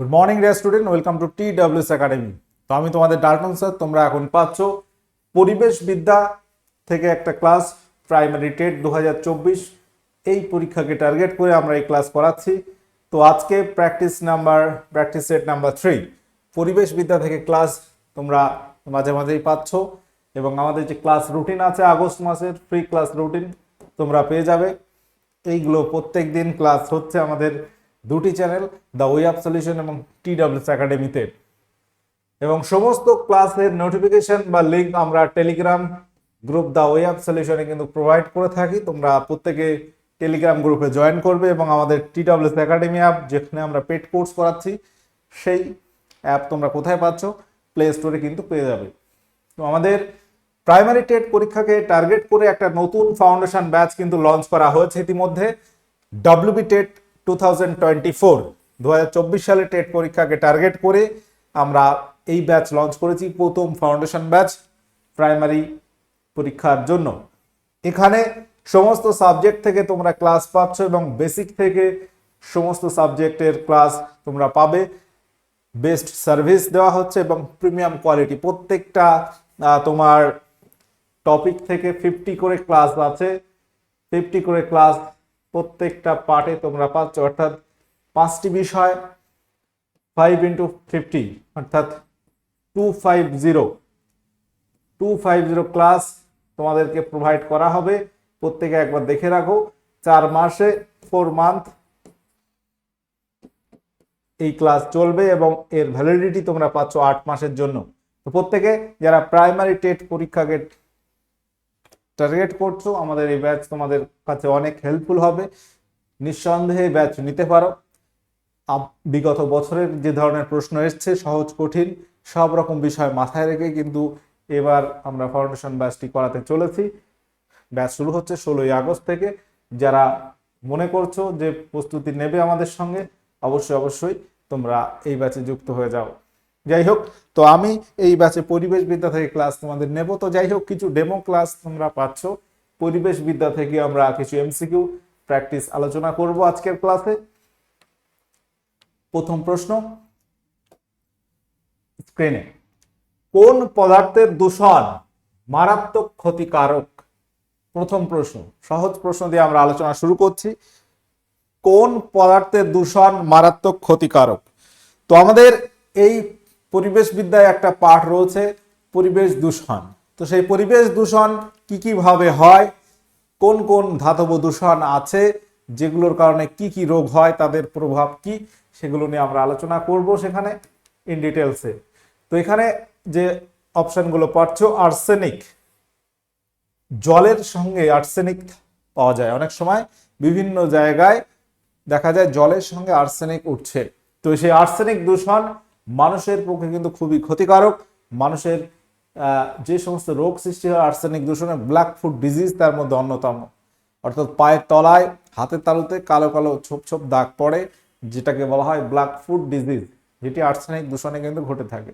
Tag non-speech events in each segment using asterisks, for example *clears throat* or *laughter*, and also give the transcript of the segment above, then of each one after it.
Good morning dear student welcome to T WS academy তো আমি তোমাদের ডার্টন স্যার তোমরা এখন পাচ্ছ পরিবেশ বিদ্যা থেকে একটা ক্লাস প্রাইমারি টেট দু হাজার চব্বিশ। এই পরীক্ষাকে টার্গেট করে আমরা এই ক্লাস করাচ্ছি তো আজকে practice number practice set number three পরিবেশ বিদ্যা থেকে ক্লাস তোমরা মাঝে মাঝেই পাচ্ছ এবং আমাদের যে ক্লাস রুটিন আছে আগস্ট মাসের ফ্রি ক্লাস রুটিন তোমরা পেয়ে যাবে। এইগুলো প্রত্যেক দিন ক্লাস হচ্ছে আমাদের দুটি channel, the way of solution এবং টি ডাব্লিউএস একাডেমিতে। এবং সমস্ত ক্লাসের নোটিফিকেশন বা লিঙ্ক আমরা Telegram group the way of সলিউশনে কিন্তু প্রোভাইড করে থাকি। তোমরা প্রত্যেকে টেলিগ্রাম গ্রুপে জয়েন করবে এবং আমাদের টি ডাব্লিউএস একাডেমি অ্যাপ, যেখানে আমরা পেড কোর্স করাচ্ছি, সেই অ্যাপ তোমরা কোথায় পাচ্ছ, প্লে স্টোরে কিন্তু পেয়ে যাবে। তো আমাদের প্রাইমারি টেট পরীক্ষাকে টার্গেট করে একটা নতুন ফাউন্ডেশন ব্যাচ কিন্তু লঞ্চ করা হয়েছে ইতিমধ্যে। WB TET two thousand twenty four দু সালে টেট পরীক্ষাকে টার্গেট করে আমরা এই ব্যাচ লঞ্চ করেছি, প্রথম ফাউন্ডেশন ব্যাচ প্রাইমারি পরীক্ষার জন্য। এখানে সমস্ত সাবজেক্ট থেকে তোমরা ক্লাস পাচ্ছ এবং বেসিক থেকে সমস্ত সাবজেক্টের ক্লাস তোমরা পাবে। বেস্ট সার্ভিস দেওয়া হচ্ছে এবং প্রিমিয়াম কোয়ালিটি। প্রত্যেকটা তোমার টপিক থেকে ফিফটি করে ক্লাস আছে। ফিফটি করে ক্লাস প্রত্যেকটা পার্টে তোমরা পাচ্ছ, অর্থাৎ পাঁচটি বিষয় ফাইভ ইন্টু ফিফটি অর্থাৎ two five zero two five zero class তোমাদেরকে প্রোভাইড করা হবে, প্রত্যেকে একবার দেখে রাখো। চার মাসে ফোর মান্থ এই ক্লাস চলবে এবং এর ভ্যালিডিটি তোমরা পাচ্ছ আট মাসের জন্য। তো প্রত্যেকে যারা প্রাইমারি টেট পরীক্ষাকে টার্গেট করছ, আমাদের এই ব্যাচ তোমাদের কাছে অনেক হেল্পফুল হবে। নিঃসন্দেহে ব্যাচ নিতে পারো। বিগত বছরের যে ধরনের প্রশ্ন এসছে, সহজ, কঠিন, সব রকম বিষয় মাথায় রেখে কিন্তু এবার আমরা ফাউন্ডেশন ব্যাচটি করাতে চলেছি। ব্যাচ শুরু হচ্ছে ষোলোই আগস্ট থেকে। যারা মনে করছ যে প্রস্তুতি নেবে আমাদের সঙ্গে, অবশ্যই অবশ্যই তোমরা এই ব্যাচে যুক্ত হয়ে যাও। যাই হোক তো আমি এই ব্যাচে পরিবেশ বিদ্যা থেকে ক্লাস তোমাদের নেব। তো যাই হোক কিছু ডেমো ক্লাস তোমরা পাচ্ছ। পরিবেশ বিদ্যা থেকে আমরা কিছু এমসিকিউ প্র্যাকটিস আলোচনা করব আজকের ক্লাসে প্রথম প্রশ্ন স্ক্রিনে কোন পদার্থের দূষণ মারাত্মক ক্ষতিকারক? প্রথম প্রশ্ন, সহজ প্রশ্ন দিয়ে আমরা আলোচনা শুরু করছি। কোন পদার্থের দূষণ মারাত্মক ক্ষতিকারক? তো আমাদের এই পরিবেশ বিদ্যায় একটা পাঠ রয়েছে, পরিবেশ দূষণ। তো সেই পরিবেশ দূষণ কি কি ভাবে হয়, কোন কোন ধাতব দূষণ আছে, যেগুলোর কারণে কি কি রোগ হয়, তাদের প্রভাব কি, সেগুলো নিয়ে আমরা আলোচনা করব সেখানে ইন ডিটেলসে তো এখানে যে অপশনগুলো পাচ্ছ আর্সেনিক জলের সঙ্গে আর্সেনিক পাওয়া যায়। অনেক সময় বিভিন্ন জায়গায় দেখা যায় জলের সঙ্গে আর্সেনিক উঠছে। তো সেই আর্সেনিক দূষণ মানুষের পক্ষে কিন্তু খুবই ক্ষতিকারক। মানুষের যে সমস্ত রোগ সৃষ্টি হয়, আর্সেনিক দূষণে, ব্ল্যাক ফুড ডিজিজ তার মধ্যে অন্যতম। অর্থাৎ পায়ের তলায়, হাতের তালুতে কালো কালো ছোপ ছোপ দাগ পড়ে, যেটাকে বলা হয় ব্ল্যাক ফুড ডিজিজ। যেটি আর্সেনিক দূষণে কিন্তু ঘটে থাকে।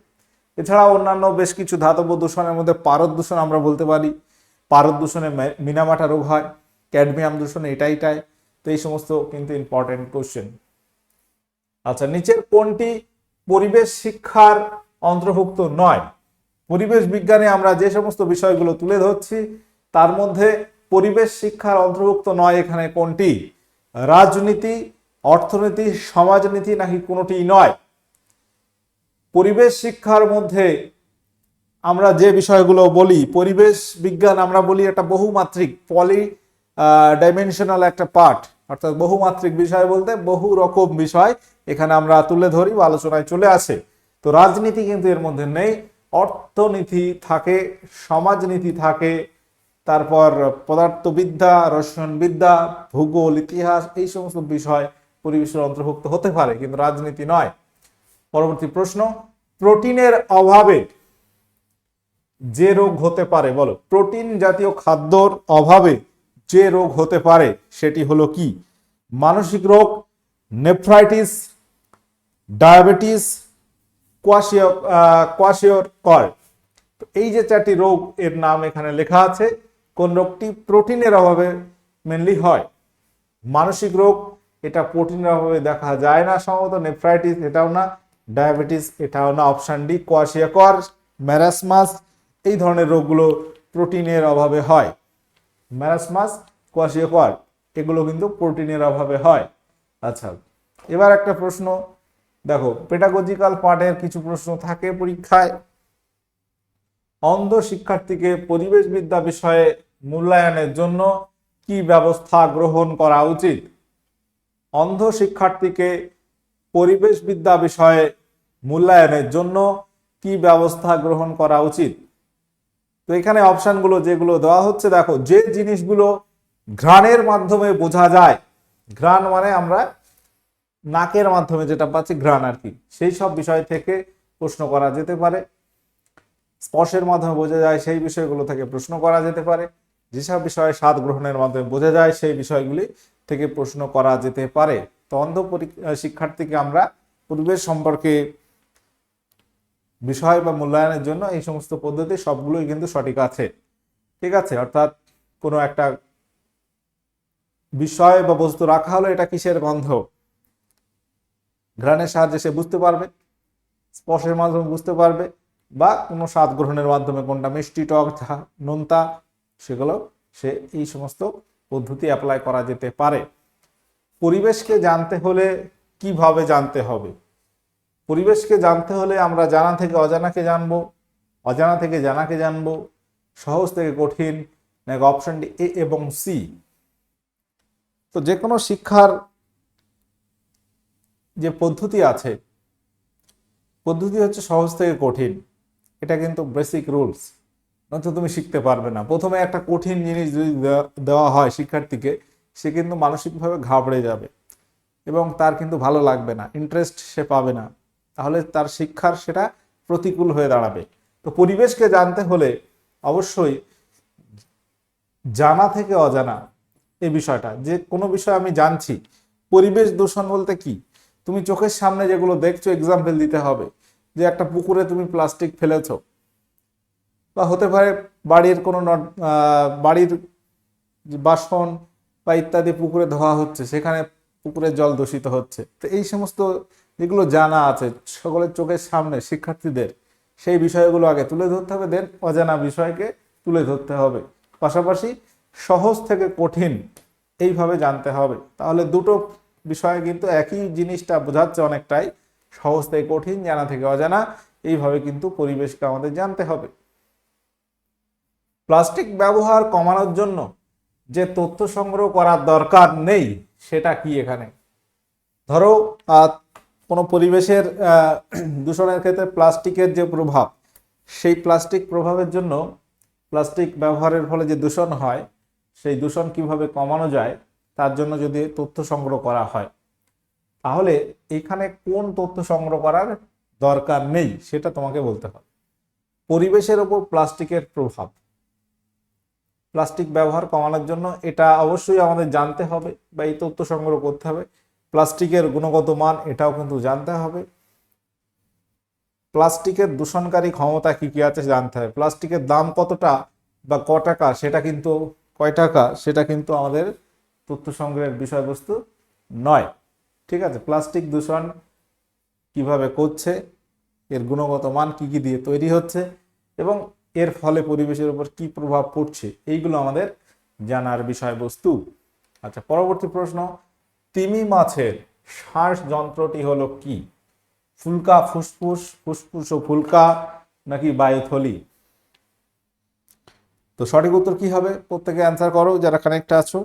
এছাড়া অন্যান্য বেশ কিছু ধাতব দূষণের মধ্যে পারদ দূষণ আমরা বলতে পারি। পারদ দূষণে মিনামাটা রোগ হয়, ক্যাডমিয়াম দূষণে এটাই টাই তো এই সমস্ত কিন্তু ইম্পর্টেন্ট কোশ্চেন আচ্ছা নিচের কোনটি পরিবেশ শিক্ষার অন্তর্ভুক্ত নয়। পরিবেশ বিজ্ঞানে আমরা যে সমস্ত বিষয়গুলো তুলে ধরছি, তার মধ্যে পরিবেশ শিক্ষার অন্তর্ভুক্ত নয় এখানে কোনটি? রাজনীতি, অর্থনীতি, সমাজনীতি নাকি কোনোটি নয়? পরিবেশ শিক্ষার মধ্যে আমরা যে বিষয়গুলো বলি, পরিবেশ বিজ্ঞান আমরা বলি একটা বহুমাত্রিক পলি ডাইমেনশনাল একটা পার্ট অর্থাৎ বহুমাত্রিক বিষয় বলতে বহু রকম বিষয় এখানে আমরা তুলে ধরি বা আলোচনায় চলে আসে। তো রাজনীতি কিন্তু এর মধ্যে নেই, অর্থনীতি থাকে, সমাজনীতি থাকে, তারপর পদার্থবিদ্যা, রসায়নবিদ্যা, ভূগোল, ইতিহাস, এই সমস্ত বিষয় পরিবেশের অন্তর্ভুক্ত হতে পারে, কিন্তু রাজনীতি নয়। পরবর্তী প্রশ্ন, প্রোটিনের অভাবে যে রোগ হতে পারে, বলো, প্রোটিন জাতীয় খাদ্যর অভাবে যে রোগ হতে পারে সেটি হলো কি? মানসিক রোগ, নেফ্রাইটিস, ডায়াবেটিস, কোয়াশিও কোয়াশিওর কর এই যে চারটি রোগ, এর নাম এখানে লেখা আছে। কোন রোগটি প্রোটিনের অভাবে মেনলি হয়? মানসিক রোগ, এটা প্রোটিনের অভাবে দেখা যায় না সম্ভবত, নেফ্রাইটিস এটাও না, ডায়াবেটিস এটাও না, অপশান ডি কোয়াশিয়াকর ম্যারাসমাস এই ধরনের রোগগুলো প্রোটিনের অভাবে হয়। ম্যারাসমাস কোয়াশিয়াকর এগুলো কিন্তু প্রোটিনের অভাবে হয়। আচ্ছা এবার একটা প্রশ্ন। দেখো পেডাগজিক্যাল পার্টের কিছু প্রশ্ন থাকে পরীক্ষায়। অন্ধ শিক্ষার্থীকে পরিবেশবিদ্যা বিষয়ে মূল্যায়নের জন্য কি ব্যবস্থা গ্রহণ করা উচিত? অন্ধ শিক্ষার্থীকে পরিবেশবিদ্যা বিষয়ে মূল্যায়নের জন্য কি ব্যবস্থা গ্রহণ করা উচিত? তো এখানে অপশনগুলো যেগুলো দেওয়া হচ্ছে, দেখো, যে জিনিসগুলো ঘ্রাণের মাধ্যমে বোঝা যায়, ঘ্রাণ মানে আমরা নাকের মাধ্যমে যেটা পাচ্ছি, ঘ্রাণ আর কি। সেই সব বিষয় থেকে প্রশ্ন করা যেতে পারে। স্পর্শের মাধ্যমে বোঝা যায়, সেই বিষয়গুলো থেকে প্রশ্ন করা যেতে পারে। যেসব বিষয়ে স্বাদ গ্রহণের মাধ্যমে বোঝা যায়, সেই বিষয়গুলি থেকে প্রশ্ন করা যেতে পারে। তো অন্ধ শিক্ষার্থীকে আমরা পরিবেশ সম্পর্কে বিষয় বা মূল্যায়নের জন্য এই সমস্ত পদ্ধতি সবগুলোই কিন্তু সঠিক আছে। ঠিক আছে? অর্থাৎ কোনো একটা বিষয় বা বস্তু রাখা হলো এটা কিসের গন্ধ? ঘ্রাণের সাহায্যে সে বুঝতে পারবে, স্পর্শের মাধ্যমে বুঝতে পারবে, বা কোনো স্বাদ গ্রহণের মাধ্যমে কোনটা মিষ্টি টক নোনতা, সেগুলো সে এই সমস্ত পদ্ধতি অ্যাপ্লাই করা যেতে পারে। পরিবেশকে জানতে হলে কীভাবে জানতে হবে? পরিবেশকে জানতে হলে আমরা জানা থেকে অজানাকে জানব, অজানা থেকে জানাকে জানব, সহজ থেকে কঠিন, নাকি অপশনটি এ এবং সি তো যে কোনো শিক্ষার যে পদ্ধতি আছে, পদ্ধতি হচ্ছে সহজ থেকে কঠিন। এটা কিন্তু বেসিক রুলস নয়তো তুমি শিখতে পারবে না। প্রথমে একটা কঠিন জিনিস যদি দেওয়া হয় শিক্ষার্থীকে, সে কিন্তু মানসিকভাবে ঘাবড়ে যাবে এবং তার কিন্তু ভালো লাগবে না। ইন্টারেস্ট সে পাবে না। তাহলে তার শিক্ষার সেটা প্রতিকূল হয়ে দাঁড়াবে। তো পরিবেশকে জানতে হলে অবশ্যই জানা থেকে অজানা এই বিষয়টা, যে কোনো বিষয় আমি জানছি। পরিবেশ দূষণ বলতে কি? তুমি চোখের সামনে যেগুলো দেখছ এক্সাম্পল দিতে হবে। যে একটা পুকুরে তুমি প্লাস্টিক ফেলেছো। বা হতে পারে বাড়ির কোনো বাড়ির বাসন বা ইত্যাদি পুকুরে ধোয়া হচ্ছে, সেখানে পুকুরের জল দূষিত হচ্ছে। তো এই সমস্ত যেগুলো জানা আছে, সকলের চোখের সামনে শিক্ষার্থীদের, সেই বিষয়গুলো আগে তুলে ধরতে হবে দেন অজানা বিষয়কে তুলে ধরতে হবে। পাশাপাশি সহজ থেকে কঠিন এইভাবে জানতে হবে। তাহলে দুটো বিষয়ে কিন্তু একই জিনিসটা বোঝাচ্ছে অনেকটাই। সহজ থেকে কঠিন, জানা থেকে অজানা, এইভাবে কিন্তু পরিবেশকে আমাদের জানতে হবে। প্লাস্টিক ব্যবহার কমানোর জন্য যে তথ্য সংগ্রহ করার দরকার নেই, সেটা কি এখানে? ধরো কোনো পরিবেশের দূষণের ক্ষেত্রে প্লাস্টিকের যে প্রভাব, সেই প্লাস্টিক প্রভাবের জন্য প্লাস্টিক ব্যবহারের ফলে যে দূষণ হয়, সেই দূষণ কীভাবে কমানো যায়, তার জন্য যদি তথ্য সংগ্রহ করা হয়। তাহলে এখানে কোন তথ্য সংগ্রহ করার দরকার নেই, সেটা তোমাকে বলতে হবে। পরিবেশের ওপর প্লাস্টিকের প্রভাব। প্লাস্টিক ব্যবহার কমানোর জন্য এটা অবশ্যই আমাদের জানতে হবে বা এই তথ্য সংগ্রহ করতে হবে। প্লাস্টিকের গুণগত মান এটাও কিন্তু জানতে হবে। প্লাস্টিকের দূষণকারী ক্ষমতা কি কি আছে জানতে হবে। প্লাস্টিকের দাম কতটা বা ক টাকা সেটা কিন্তু কয় টাকা সেটা কিন্তু আমাদের তথ্য সংগ্রহের বিষয়বস্তু নয়। ঠিক আছে, প্লাস্টিক দূষণ কীভাবে করছে, এর গুণগত মান কি কি দিয়ে তৈরি হচ্ছে এবং এর ফলে পরিবেশের উপর কি প্রভাব পড়ছে, এইগুলো আমাদের জানার বিষয়বস্তু। আচ্ছা পরবর্তী প্রশ্ন তিমি মাছের শ্বাস যন্ত্রটি হলো কি? ফুলকা ফুসফুস ফুসফুস ও ফুলকা নাকি বায়ুথলি? তো সঠিক উত্তর কি হবে? প্রত্যেকে অ্যান্সার করো, যারা কানেক্ট আছো।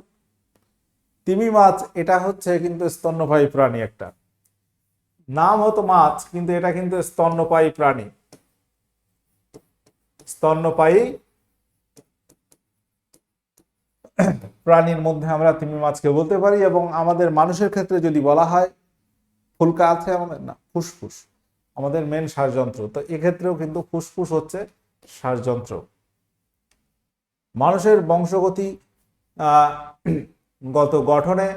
তিমি মাছ, এটা হচ্ছে কিন্তু স্তন্যপায়ী প্রাণী একটা। নাম হতো মাছ, কিন্তু এটা কিন্তু স্তন্যপায়ী প্রাণী। স্তন্যপায়ী *coughs* প্রাণীর মধ্যে আমরা তিমি মাছকে বলতে পারি এবং আমাদের মানুষের ক্ষেত্রে যদি বলা হয়, ফুলকা আছে আমাদের? না, ফুসফুস। আমাদের মেন সারযন্ত্র তো এক্ষেত্রেও কিন্তু ফুসফুস হচ্ছে সারযন্ত্র মানুষের বংশগতি গত গঠনে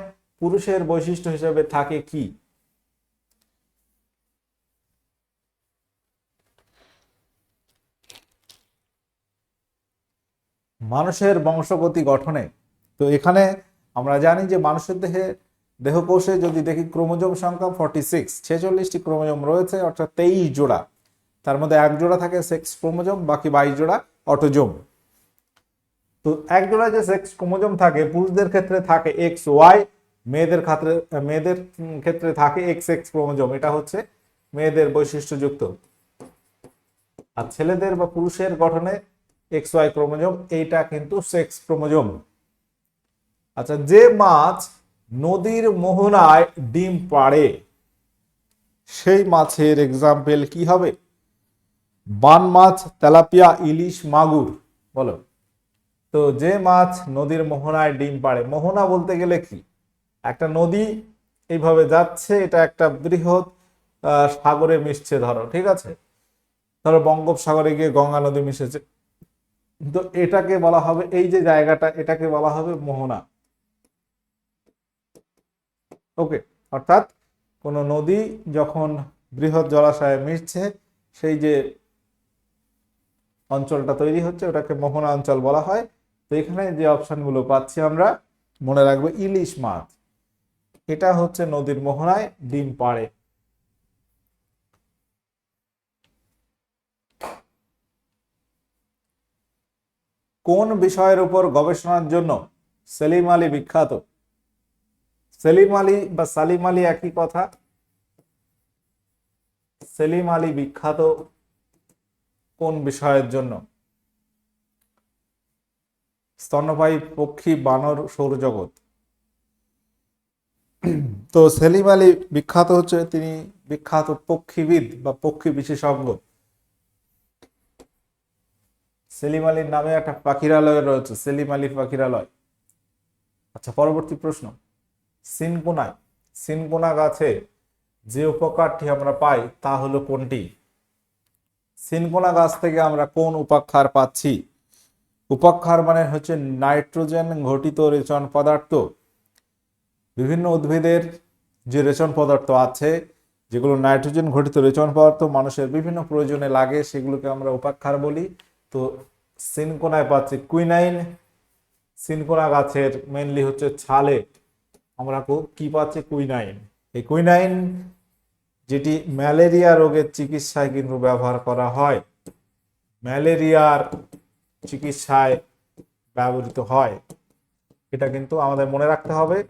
পুরুষের বৈশিষ্ট্য হিসেবে থাকে কি? মানুষের বংশগতি গঠনে। তো এখানে আমরা জানি যে মানুষের দেহে দেহকোষে যদি দেখি ক্রোমোজোম সংখ্যা ফর্টি সিক্স ছেচল্লিশটি ক্রোমোজোম রয়েছে, অর্থাৎ তেইশ জোড়া। তার মধ্যে এক জোড়া থাকে সেক্স ক্রোমোজোম, বাকি বাইশ জোড়া অটোজোম তো এক জোড়া যে সেক্স ক্রোমোজোম থাকে, পুরুষদের ক্ষেত্রে থাকে এক্স ওয়াই, মেয়েদের ক্ষেত্রে মেয়েদের ক্ষেত্রে থাকে এক্স এক্স ক্রোমোজোম। এটা হচ্ছে মেয়েদের বৈশিষ্ট্যযুক্ত। আর ছেলেদের বা পুরুষের গঠনে এক্স ওয়াই ক্রোমোজোম, এইটা কিন্তু সেক্স ক্রোমোজোম। আচ্ছা যে মাছ নদীর মোহনায় ডিম পাড়ে, সেই মাছের এক্সাম্পল কি হবে? বান মাছ, তেলাপিয়া, ইলিশ, মাগুর, বলো। তো যে মাছ নদীর মোহনায় ডিম পাড়ে, মোহনা বলতে গেলে কি? একটা নদী এইভাবে যাচ্ছে, এটা একটা বৃহৎ সাগরে মিশছে, ধরো, ঠিক আছে? ধরো বঙ্গোপসাগরে গিয়ে গঙ্গা নদী মিশেছে। তো এটাকে বলা হবে, এই যে জায়গাটা, এটাকে বলা হবে মোহনা। ওকে, অর্থাৎ কোন নদী যখন বৃহৎ জলাশয়ে মিশছে, সেই যে অঞ্চলটা তৈরি হচ্ছে, ওটাকে মোহনা অঞ্চল বলা হয়। তো এখানে যে অপশনগুলো পাচ্ছি আমরা, মনে রাখব ইলিশ মাছ। এটা হচ্ছে নদীর মোহনায় ডিম পাড়ে। কোন বিষয়ের উপর গবেষণার জন্য সেলিম আলী বিখ্যাত? সেলিম আলী বা সালিম আলী একই কথা? সেলিম আলী বিখ্যাত কোন বিষয়ের জন্য? স্তন্যপায়ী পক্ষী বানর সৌরজগৎ। তো সেলিম আলী বিখ্যাত হচ্ছে তিনি বিখ্যাত পক্ষীবিদ বা পক্ষী বিশেষজ্ঞ। সেলিম আলীর নামে একটা পাখিরালয় রয়েছে, সেলিম আলী পাখিরালয়। আচ্ছা পরবর্তী প্রশ্ন। সিনকোনায়, সিনকোনা গাছে যে উপকারটি আমরা পাই তা হলো কোনটি? সিনকোনা গাছ থেকে আমরা কোন উপাক্ষার পাচ্ছি? উপাক্ষার মানে হচ্ছে নাইট্রোজেন ঘটিত রেচন পদার্থ। বিভিন্ন উদ্ভিদের যে রেচন পদার্থ আছে, যেগুলো নাইট্রোজেন ঘটিত রেচন পদার্থ, মানুষের বিভিন্ন প্রয়োজনে লাগে, সেগুলোকে আমরা উপাক্ষার বলি। তো সিনকোনায় পাচ্ছি কুইনাইন। সিনকোনা গাছের মেনলি হচ্ছে ছালে। আমরা কো- পাচ্ছি? কুইনাইন। এই কুইনাইন যেটি ম্যালেরিয়া রোগের চিকিৎসায় কিন্তু ব্যবহার করা হয়। ম্যালেরিয়ার চিকিৎসায় ব্যবহৃত হয়। এটা কিন্তু আমাদের মনে রাখতে হবে।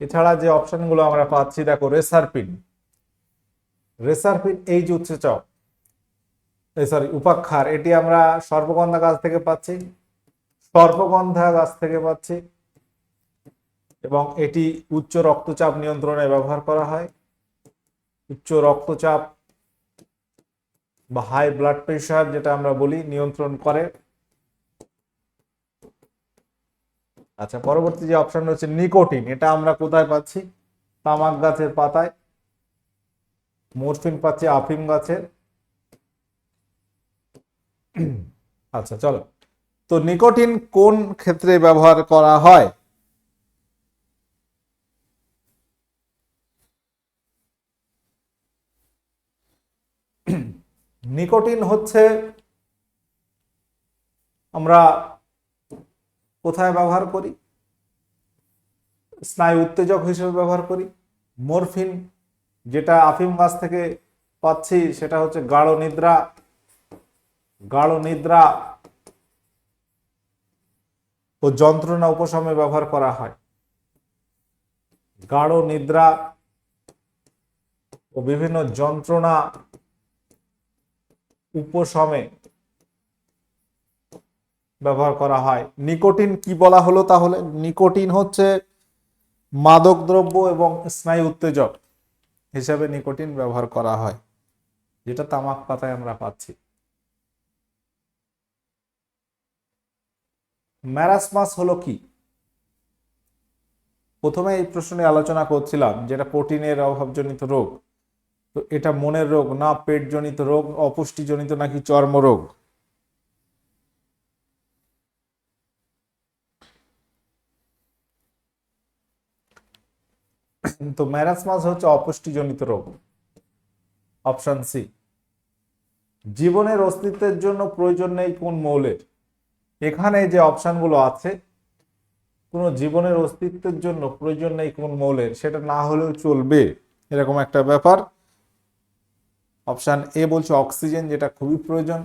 এছাড়া যে অপশনগুলো আমরা পাচ্ছি, দেখো, রেসারপিন। রেসারপিন, এই যে উৎসেচক সরি উপাক্ষার, এটি আমরা সর্পগন্ধা গাছ থেকে পাচ্ছি। সর্পগন্ধা গাছ থেকে পাচ্ছি এবং এটি উচ্চ রক্তচাপ নিয়ন্ত্রণে ব্যবহার করা হয়। উচ্চ রক্তচাপ বা হাই ব্লাড প্রেশার যেটা আমরা বলি, নিয়ন্ত্রণ করে। আচ্ছা পরবর্তী যে অপশন রয়েছে, নিকোটিন, এটা আমরা কোথায় পাচ্ছি? তামাক গাছের পাতায়। মরফিন পাচ্ছি, আফিম গাছের। আচ্ছা চলো। তো নিকোটিন কোন ক্ষেত্রে ব্যবহার করা হয়? নিকোটিন হচ্ছে আমরা কোথায় ব্যবহার করি? স্নায়ু উত্তেজক হিসেবে ব্যবহার করি। মরফিন, যেটা আফিম গাছ থেকে পাচ্ছি, সেটা হচ্ছে গাঢ় নিদ্রা। গাঢ় নিদ্রা ও যন্ত্রণা উপশমে ব্যবহার করা হয়। গাঢ় নিদ্রা ও বিভিন্ন যন্ত্রণা উপশমে ব্যবহার করা হয়। নিকোটিন কি বলা হলো তাহলে? নিকোটিন হচ্ছে মাদক দ্রব্য এবং স্নায়ু উত্তেজক হিসাবে নিকোটিন ব্যবহার করা হয়, যেটা তামাক পাতায় আমরা পাচ্ছি। ম্যারাসমাস হলো কি? প্রথমে এই প্রশ্নে আলোচনা করছিলাম, যেটা প্রোটিনের অভাবজনিত রোগ। তো এটা মনের রোগ না পেটজনিত রোগ, অপুষ্টিজনিত নাকি চর্মরোগ? তো ম্যারাসমাস হচ্ছে অপুষ্টিজনিত রোগ, অপশন সি। জীবনের অস্তিত্বের জন্য প্রয়োজন নেই কোন মৌলের। এখানে যে অপশানগুলো আছে, কোনো জীবনের অস্তিত্বের জন্য প্রয়োজন নেই কোন মৌলের, সেটা না হলেও চলবে, এরকম একটা ব্যাপার। অপশান এ বলছে অক্সিজেন যেটা খুবই প্রয়োজন,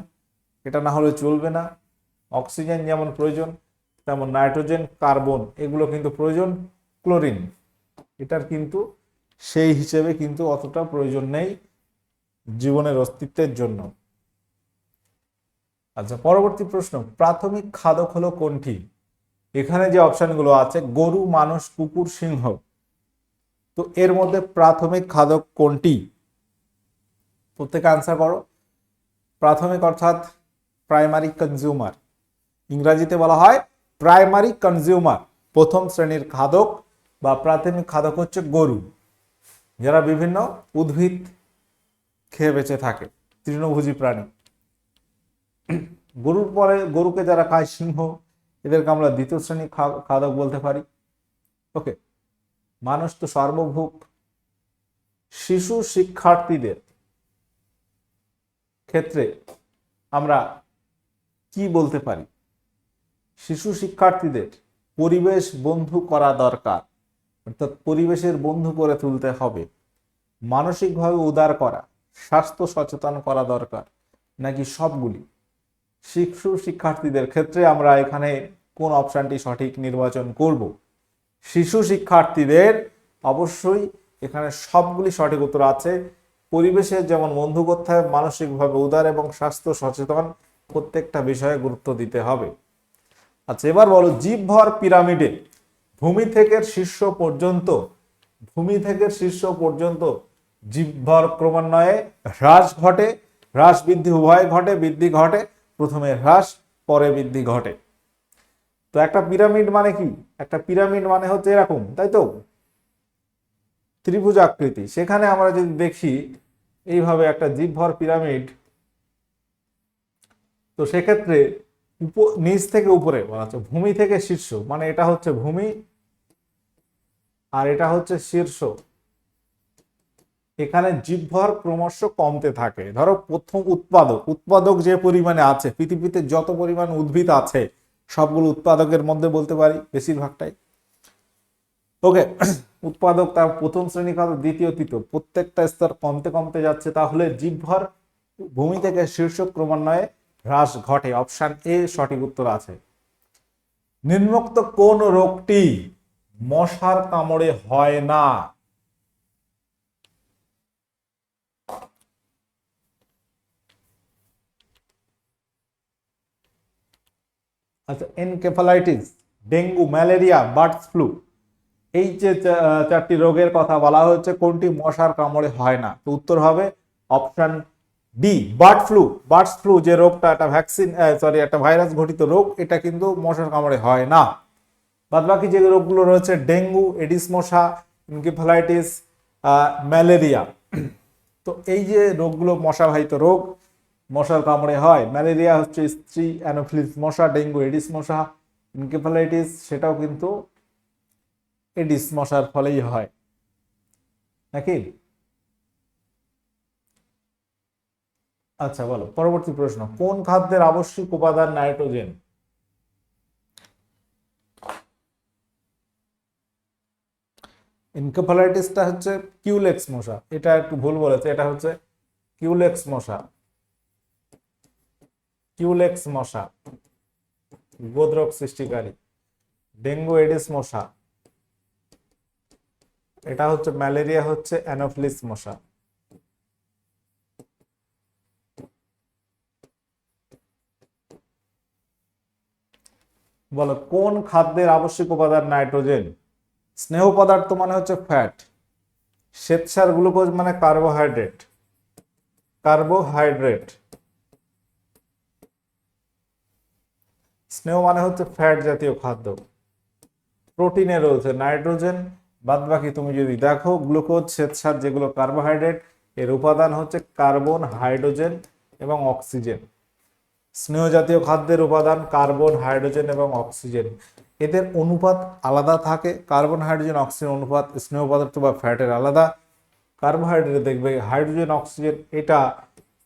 এটা না হলে চলবে না। অক্সিজেন যেমন প্রয়োজন, তেমন নাইট্রোজেন, কার্বন, এগুলো কিন্তু প্রয়োজন, ক্লোরিন। এটার কিন্তু সেই হিসেবে কিন্তু অতটা প্রয়োজন নেই জীবনের অস্তিত্বের জন্য। আচ্ছা পরবর্তী প্রশ্ন, প্রাথমিক খাদক হলো কোনটি? এখানে যে অপশনগুলো আছে, গরু, মানুষ, কুকুর, সিংহ। তো এর মধ্যে প্রাথমিক খাদক কোনটি? প্রত্যেকে আনসার করো। প্রাথমিক অর্থাৎ প্রাইমারি কনজিউমার ইংরাজিতে বলা হয় প্রাইমারি কনজিউমার প্রথম শ্রেণির খাদক বা প্রাথমিক খাদক হচ্ছে গরু। যারা বিভিন্ন উদ্ভিদ খেয়ে বেঁচে থাকে, তৃণভোজী প্রাণী। *clears throat* গরুর পরে গরুকে যারা খায় সিংহ, এদেরকে আমরা দ্বিতীয় শ্রেণি খাদক বলতে পারি। ওকে মানুষ তো সর্বভূক শিশু শিক্ষার্থীদের ক্ষেত্রে আমরা কি বলতে পারি? শিশু শিক্ষার্থীদের পরিবেশ বন্ধু করা দরকার। অর্থাৎ পরিবেশের বন্ধু করে তুলতে হবে। মানসিকভাবে উদার করা, স্বাস্থ্য সচেতন করা দরকার, নাকি সবগুলি? শিশু শিক্ষার্থীদের ক্ষেত্রে আমরা এখানে কোন অপশানটি সঠিক নির্বাচন করব? শিশু শিক্ষার্থীদের অবশ্যই এখানে সবগুলি সঠিক উত্তর আছে। পরিবেশের যেমন বন্ধু করতে হবে মানসিকভাবে উদার এবং স্বাস্থ্য সচেতন প্রত্যেকটা বিষয়ে গুরুত্ব দিতে হবে। আচ্ছা এবার বলো, জীবভর পিরামিডে ভূমি থেকে শীর্ষ পর্যন্ত, ভূমি থেকে শীর্ষ পর্যন্ত জীবভর ক্রমান্বয়ে হ্রাস ঘটে, হ্রাস বৃদ্ধি উভয় ঘটে, বৃদ্ধি ঘটে। প্রথমে হ্রাস, পরে বৃদ্ধি ঘটে। তো একটা পিরামিড মানে কি? একটা পিরামিড মানে হচ্ছে এরকম, তাই তো? ত্রিভুজ আকৃতি। সেখানে আমরা যদি দেখি, এইভাবে একটা জীবভর পিরামিড, তো সেক্ষেত্রে উপ- নিচ থেকে উপরে, বলা হচ্ছে ভূমি থেকে শীর্ষ মানে এটা হচ্ছে ভূমি আর এটা হচ্ছে শীর্ষ। এখানে জীবভর ক্রমশ কমতে থাকে। ধরো প্রথম উৎপাদক উৎপাদক যে পরিমাণে আছে, পৃথিবীতে যত পরিমাণ উদ্ভিদ আছে, সবগুলো উৎপাদকের মধ্যে বলতে পারি বেশিরভাগটাই। ওকে, *clears throat* উৎপাদক তার প্রথম শ্রেণি খাত দ্বিতীয়, তৃতীয়, প্রত্যেকটা স্তর কমতে কমতে যাচ্ছে, তাহলে জীবভর ভূমি থেকে শীর্ষ ক্রমান্বয়ে হ্রাস ঘটে। অপশান এ সঠিক উত্তর আছে। নিম্নোক্ত কোন রোগটি মশার কামড়ে হয় না? আচ্ছা encephalitis dengue malaria birds flu এই যে চারটি রোগের কথা বলা হচ্ছে কোনটি মশার কামড়ে হয় না? তো উত্তর হবে option D bird flu birds flu যে রোগটা, একটা ভ্যাকসিন সরি একটা ভাইরাস ঘটিত রোগ, এটা কিন্তু মশার কামড়ে হয় না। বাদ বাকি যে রোগগুলো রয়েছে ডেঙ্গু এডিস মশা ইনকেফালাইটিস ম্যালেরিয়া তো এই যে রোগগুলো মশাবাহিত রোগ মশার কামড়ে হয়। ম্যালেরিয়া হচ্ছে স্ত্রী, অ্যানোফিলিস মশা, ডেঙ্গু, এডিস মশা ইনকেফালাইটিস সেটাও কিন্তু এডিস মশার ফলেই হয়। নাকি? আচ্ছা বলো, পরবর্তী প্রশ্ন, কোন খাদ্যের আবশ্যিক উপাদান নাইট্রোজেন? ইনকেফালাইটিসটা হচ্ছে কিউলেক্স মশা, এটা একটু ভুল বলেছে, এটা হচ্ছে কিউলেক্স মশা। কিউলেক্স মশা গোদ্রক সৃষ্টিকারী ডেঙ্গু এডিস মশা, এটা হচ্ছে ম্যালেরিয়া হচ্ছে অ্যানোফিলিস মশা। বলো, কোন খাদ্যের আবশ্যিক উপাদান নাইট্রোজেন? স্নেহ পদার্থ মানে হচ্ছে ফ্যাট শ্বেতসার গ্লুকোজ মানে কার্বোহাইড্রেট কার্বোহাইড্রেট স্নেহ মানে হচ্ছে ফ্যাট জাতীয় খাদ্য। প্রোটিনে রয়েছে নাইট্রোজেন বাদ বাকি তুমি যদি দেখো গ্লুকোজ শ্বেতসার যেগুলো কার্বোহাইড্রেট এর উপাদান হচ্ছে কার্বন হাইড্রোজেন এবং অক্সিজেন স্নেহ জাতীয় খাদ্যের উপাদান কার্বন হাইড্রোজেন এবং অক্সিজেন এদের অনুপাত আলাদা থাকে কার্বন হাইড্রোজেন অক্সিজেন অনুপাত স্নেহ পদার্থ বা ফ্যাটের আলাদা। কার্বোহাইড্রেট দেখবে হাইড্রোজেন অক্সিজেন এটা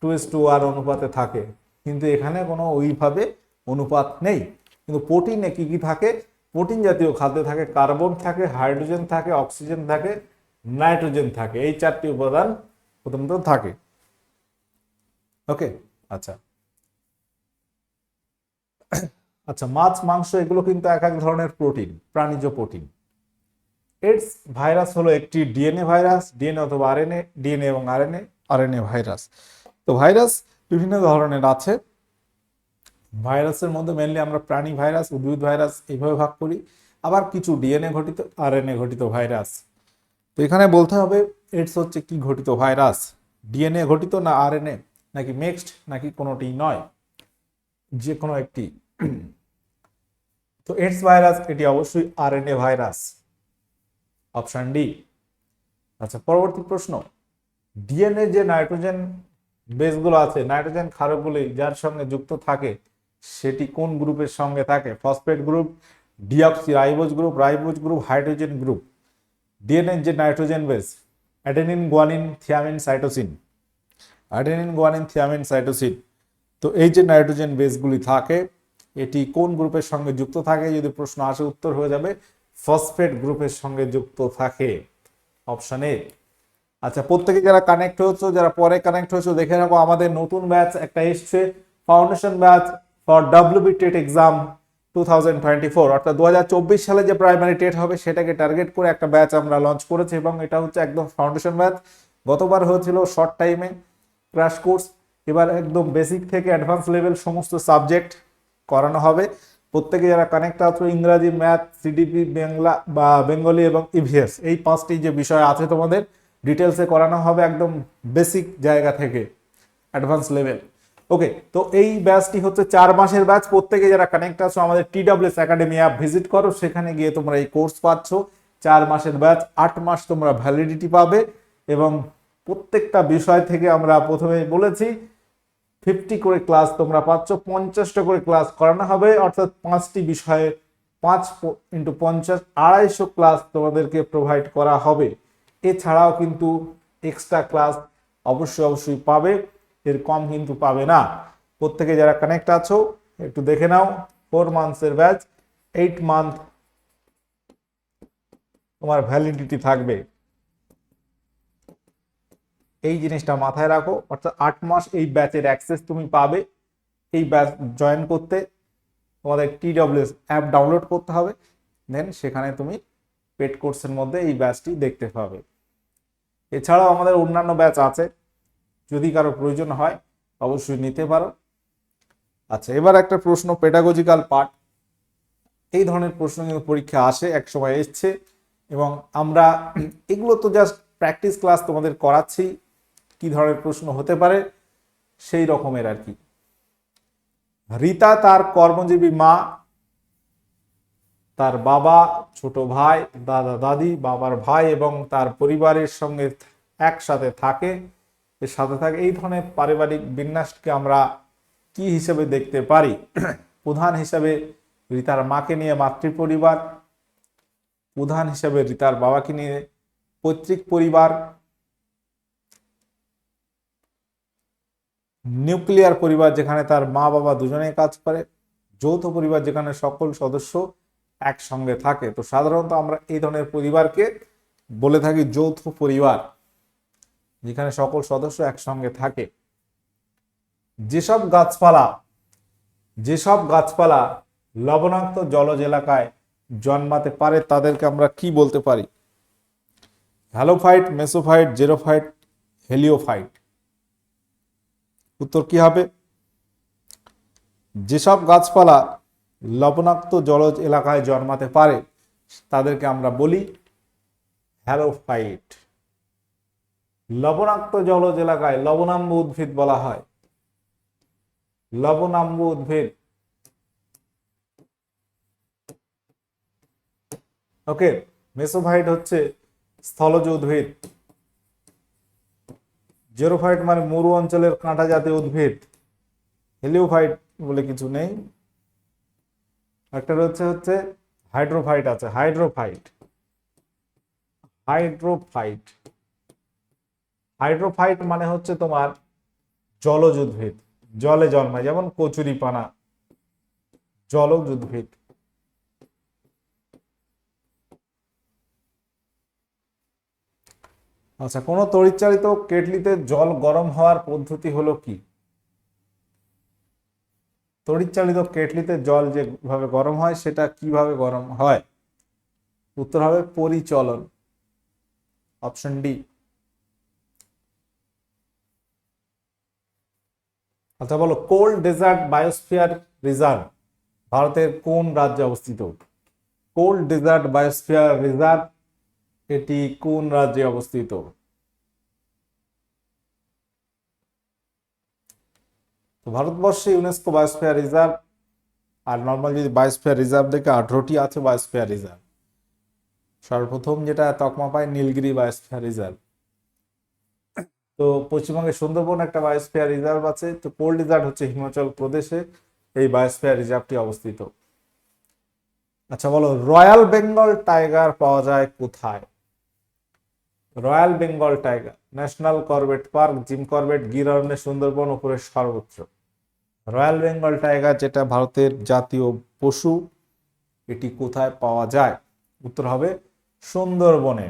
টু এস টু আর অনুপাতে থাকে। কিন্তু এখানে কোনো ওইভাবে অনুপাত নেই। কিন্তু প্রোটিনে কি কি থাকে? প্রোটিন জাতীয় খাদ্যে থাকে কার্বন থাকে হাইড্রোজেন থাকে অক্সিজেন থাকে নাইট্রোজেন থাকে। এই চারটি উপাদান প্রথমত থাকে। ওকে আচ্ছা। আচ্ছা মাছ, মাংস, এগুলো কিন্তু এক এক ধরনের প্রোটিন প্রাণীজ প্রোটিন এডস ভাইরাস হলো একটি ডিএনএ ভাইরাস ডিএনএ অথবা আরএনএ ডিএনএ এবং আরএনএ আরএনএ ভাইরাস তো ভাইরাস বিভিন্ন ধরনের আছে। ভাইরাসের মধ্যে মেনলি আমরা প্রাণী ভাইরাস, উদ্ভিদ ভাইরাস এইভাবে ভাগ করি। আবার কিছু ডিএনএ ঘটিত আরএনএ ঘটিত ভাইরাস। তো এখানে বলতে হবে এডস হচ্ছে কি ঘটিত ভাইরাস? ডিএনএ ঘটিত না আরএনএ নাকি মিক্সড নাকি কোনোটি নয়? যে কোনো একটি। তো এডস ভাইরাস, এটি অবশ্যই আরএনএ ভাইরাস। অপশন ডি আচ্ছা পরবর্তী প্রশ্ন। ডিএনএ যে নাইট্রোজেন বেসগুলো আছে নাইট্রোজেন ক্ষারকগুলি যার সঙ্গে যুক্ত থাকে সেটি কোন গ্রুপের সঙ্গে থাকে? Phosphate group, deoxy, ribose group ribose group, hydrogen group. DNA যে nitrogen base, adenine, guanine, thiamine, cytosine. Adenine, guanine, thiamine, cytosine. তো এই যে নাইট্রোজেন বেসগুলি থাকে, এটি কোন গ্রুপের সঙ্গে যুক্ত থাকে? যদি প্রশ্ন আসে, উত্তর হয়ে যাবে, ফসফেট গ্রুপের সঙ্গে যুক্ত থাকে। Option A. আচ্ছা প্রত্যেকে যারা কানেক্ট হয়েছো, যারা পরে কানেক্ট হয়েছো, দেখে রাখো, আমাদের নতুন ব্যাচ একটা এসছে। Foundation batch for WB TET exam two thousand twenty four অর্থাৎ দু হাজার চব্বিশ সালে যে প্রাইমারি টেট হবে, সেটাকে টার্গেট করে একটা ব্যাচ আমরা লঞ্চ করেছি এবং এটা হচ্ছে একদম ফাউন্ডেশন ব্যাচ গতবার হয়েছিল শর্ট টাইমে ক্র্যাশ কোর্স এবার একদম বেসিক থেকে অ্যাডভান্স লেভেল সমস্ত সাবজেক্ট করানো হবে। প্রত্যেকে যারা কানেক্ট আছো, ইংরাজি ম্যাথ সিডিপি বাংলা বা বেঙ্গলি এবং ইভিএস এই পাঁচটি যে বিষয় আছে তোমাদের ডিটেলসে করানো হবে একদম বেসিক জায়গা থেকে অ্যাডভান্স লেভেল ওকে তো এই ব্যাচটি হচ্ছে চার মাসের ব্যাচ প্রত্যেকে যারা কানেক্ট আছো, আমাদের T TWS academy app visit করো। সেখানে গিয়ে তোমরা এই কোর্স পাচ্ছ। চার মাসের ব্যাচ আট মাস তোমরা ভ্যালিডিটি পাবে এবং প্রত্যেকটা বিষয় থেকে আমরা প্রথমে বলেছি ফিফটি করে ক্লাস তোমরা পাচ্ছ, পঞ্চাশটা করে ক্লাস করানো হবে। অর্থাৎ পাঁচটি বিষয়ে পাঁচ ইন্টু পঞ্চাশ, আড়াইশো ক্লাস তোমাদেরকে প্রোভাইড করা হবে। এছাড়াও কিন্তু এক্সট্রা ক্লাস অবশ্যই অবশ্যই পাবে। এর কম কিন্তু পাবে না। প্রত্যেকে যারা কানেক্ট আছো, একটু দেখে নাও ফোর মান্থসের ব্যাচ এইট মান্থ তোমার ভ্যালিডিটি থাকবে। এই জিনিসটা মাথায় রাখো, অর্থাৎ আট মাস এই ব্যাচের অ্যাক্সেস তুমি পাবে। এই ব্যাচ জয়েন করতে তোমাদের টিডব্লিউএস অ্যাপ ডাউনলোড করতে হবে দেন সেখানে তুমি পেড কোর্সের মধ্যে এই ব্যাচটি দেখতে পাবে। এছাড়াও আমাদের অন্যান্য ব্যাচ আছে যদি কারও প্রয়োজন হয়, অবশ্যই নিতে পারো। আচ্ছা এবার একটা প্রশ্ন পেডাগজিক্যাল পার্ট এই ধরনের প্রশ্ন কিন্তু পরীক্ষা আসে, এক সময় এসছে এবং আমরা এগুলো তো জাস্ট প্র্যাকটিস ক্লাস তোমাদের করাচ্ছি, কি ধরনের প্রশ্ন হতে পারে, সেই রকমের আর কি। রীতা তার কর্মজীবী মা, তার বাবা, ছোট ভাই, দাদা, দাদি, বাবার ভাই এবং তার পরিবারের সঙ্গে একসাথে থাকে। এর সাথে থাকে, এই ধরনের পারিবারিক বিন্যাসকে আমরা কি হিসেবে দেখতে পারি? প্রধান হিসেবে রীতার মাকে নিয়ে মাতৃ পরিবার প্রধান হিসেবে রীতার বাবাকে নিয়ে পৈতৃক পরিবার, নিউক্লিয়ার পরিবার যেখানে তার মা বাবা দুজনেই কাজ করে, যৌথ পরিবার যেখানে সকল সদস্য একসঙ্গে থাকে। তো সাধারণত আমরা এই ধরনের পরিবারকে বলে থাকি যৌথ পরিবার। যেখানে সকল সদস্য একসঙ্গে থাকে। যেসব গাছপালা যেসব গাছপালা লবণাক্ত জলজ এলাকায় জন্মাতে পারে, তাদেরকে আমরা কি বলতে পারি? Halophyte, mesophyte, xerophyte, heliophyte. উত্তর কি হবে? যেসব গাছপালা লবণাক্ত জলজ এলাকায় জন্মাতে পারে, তাদেরকে আমরা বলি হ্যালোফাইট। লবণাক্ত জলজ এলাকায় লবণাম্ব উদ্ভিদ বলা হয়। লবণাম্ব উদ্ভিদ। ওকে, মেসোফাইট হচ্ছে স্থলজ উদ্ভিদ। জেরোফাইট মানে মরু অঞ্চলের কাঁটা জাতীয় উদ্ভিদ। হেলিওফাইট বলে কিছু নেই। একটা রয়েছে হচ্ছে হাইড্রোফাইট আছে, হাইড্রোফাইট। হাইড্রোফাইট। হাইড্রোফাইট মানে হচ্ছে তোমার জলজ উদ্ভিদ জলে জন্মায়, যেমন কচুরিপানা জলজ উদ্ভিদ আচ্ছা কোনো তড়িৎচালিত কেটলিতে জল গরম হওয়ার পদ্ধতি হলো কি? তড়িৎচালিত কেটলিতে জল যেভাবে গরম হয়, সেটা কীভাবে গরম হয়? উত্তর হবে পরিচলন, অপশন ডি। আচ্ছা বলো, কোল্ড ডেজার্ট বায়োস্ফিয়ার রিজার্ভ ভারতের কোন রাজ্যে অবস্থিত? কোল্ড ডেজার্ট বায়োস্ফিয়ার রিজার্ভ, এটি কোন রাজ্যে অবস্থিত? তো ভারতবর্ষে ইউনেস্কো বায়োস্ফিয়ার রিজার্ভ, আর নর্মাল যদি বায়োস্ফিয়ার রিজার্ভ দেখে আঠারোটি আছে বায়োস্ফিয়ার রিজার্ভ। সর্বপ্রথম যেটা তকমা পায়, নীলগিরি বায়োস্ফিয়ার রিজার্ভ। তো পশ্চিমবঙ্গে সুন্দরবন একটা বায়োস্ফিয়ার রিজার্ভ আছে। তো কোল্ড ডেজার্ট হচ্ছে হিমাচল প্রদেশে। এই বায়োস্ফিয়ার রিজার্ভটি অবস্থিত। আচ্ছা বলো রয়্যাল বেঙ্গল টাইগার পাওয়া যায় কোথায়? Royal Bengal tiger national Corbett park Jim Corbett Gir অরণ্যে সুন্দরবন উপরে সর্বোচ্চ। রয়্যাল বেঙ্গল টাইগার যেটা ভারতের জাতীয় পশু, এটি কোথায় পাওয়া যায়? উত্তর হবে সুন্দরবনে।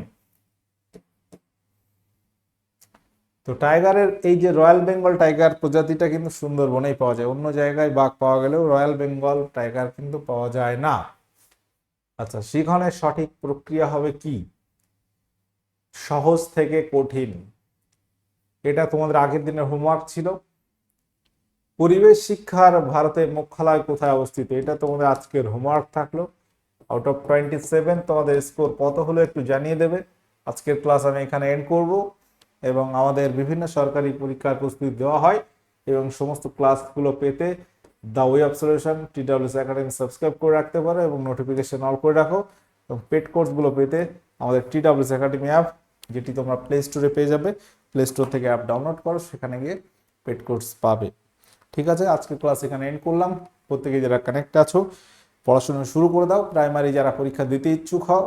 তো টাইগারের এই যে রয়্যাল বেঙ্গল টাইগার প্রজাতিটা কিন্তু সুন্দরবনেই পাওয়া যায়। অন্য জায়গায় বাঘ পাওয়া গেলেও রয়্যাল বেঙ্গল টাইগার কিন্তু পাওয়া যায় না। আচ্ছা শিখনের সঠিক প্রক্রিয়া হবে কি? সহজ থেকে কঠিন। এটা তোমাদের আগের দিনের হোমওয়ার্ক ছিল। পরিবেশ শিক্ষার ভারতে মুখ্যালয় কোথায় অবস্থিত? এটা তোমাদের আজকের হোমওয়ার্ক থাকল। আউট অফ টোয়েন্টি সেভেন তোমাদের স্কোর কত হলো একটু জানিয়ে দেবে। আজকের ক্লাস আমি এখানে এন্ড করব। এবং আমাদের বিভিন্ন সরকারি পরীক্ষার প্রস্তুতি দেওয়া হয় এবং সমস্ত ক্লাসগুলো পেতে the web solution TWS academy subscribe করে রাখতে পারো এবং নোটিফিকেশন অল করে রাখো। এবং পেড কোর্সগুলো পেতে আমাদের টিডাব্লিউএস একাডেমি অ্যাপ যেটি তোমরা প্লে স্টোরে পেয়ে যাবে। প্লে স্টোর থেকে অ্যাপ ডাউনলোড করো, সেখানে গিয়ে পেড কোর্স পাবে। ঠিক আছে, আজকে ক্লাস এখানে এন্ড করলাম। প্রত্যেকে যারা কানেক্ট আছো, পড়াশোনা শুরু করে দাও। প্রাইমারি যারা পরীক্ষা দিতে ইচ্ছুক হও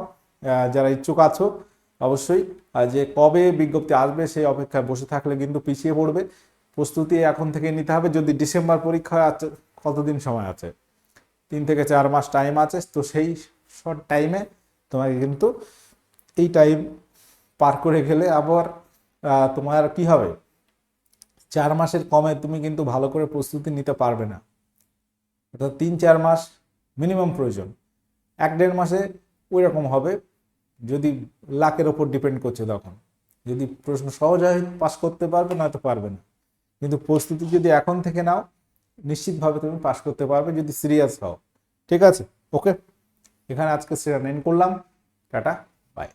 যারা ইচ্ছুক আছো অবশ্যই। যে কবে বিজ্ঞপ্তি আসবে সেই অপেক্ষায় বসে থাকলে কিন্তু পিছিয়ে পড়বে। প্রস্তুতি এখন থেকে নিতে হবে। যদি ডিসেম্বর পরীক্ষা আছে কতদিন সময় আছে? তিন থেকে চার মাস টাইম আছে। তো সেই শর্ট টাইমে তোমাকে কিন্তু এই টাইম পার করে গেলে আবার তোমার কি হবে? চার মাসের কমে তুমি কিন্তু ভালো করে প্রস্তুতি নিতে পারবে না। অর্থাৎ তিন, চার মাস মিনিমাম প্রয়োজন। এক, দেড় মাসে ওই রকম হবে। যদি লাকের ওপর ডিপেন্ড করছে তখন। যদি প্রশ্ন সহজ হয় পাস করতে পারবে, নয়তো পারবে না। কিন্তু প্রস্তুতি যদি এখন থেকে নাও, নিশ্চিতভাবে তুমি পাস করতে পারবে, যদি সিরিয়াস হও। ঠিক আছে? ওকে এখানে আজকে সেটা নেন করলাম। Tata bye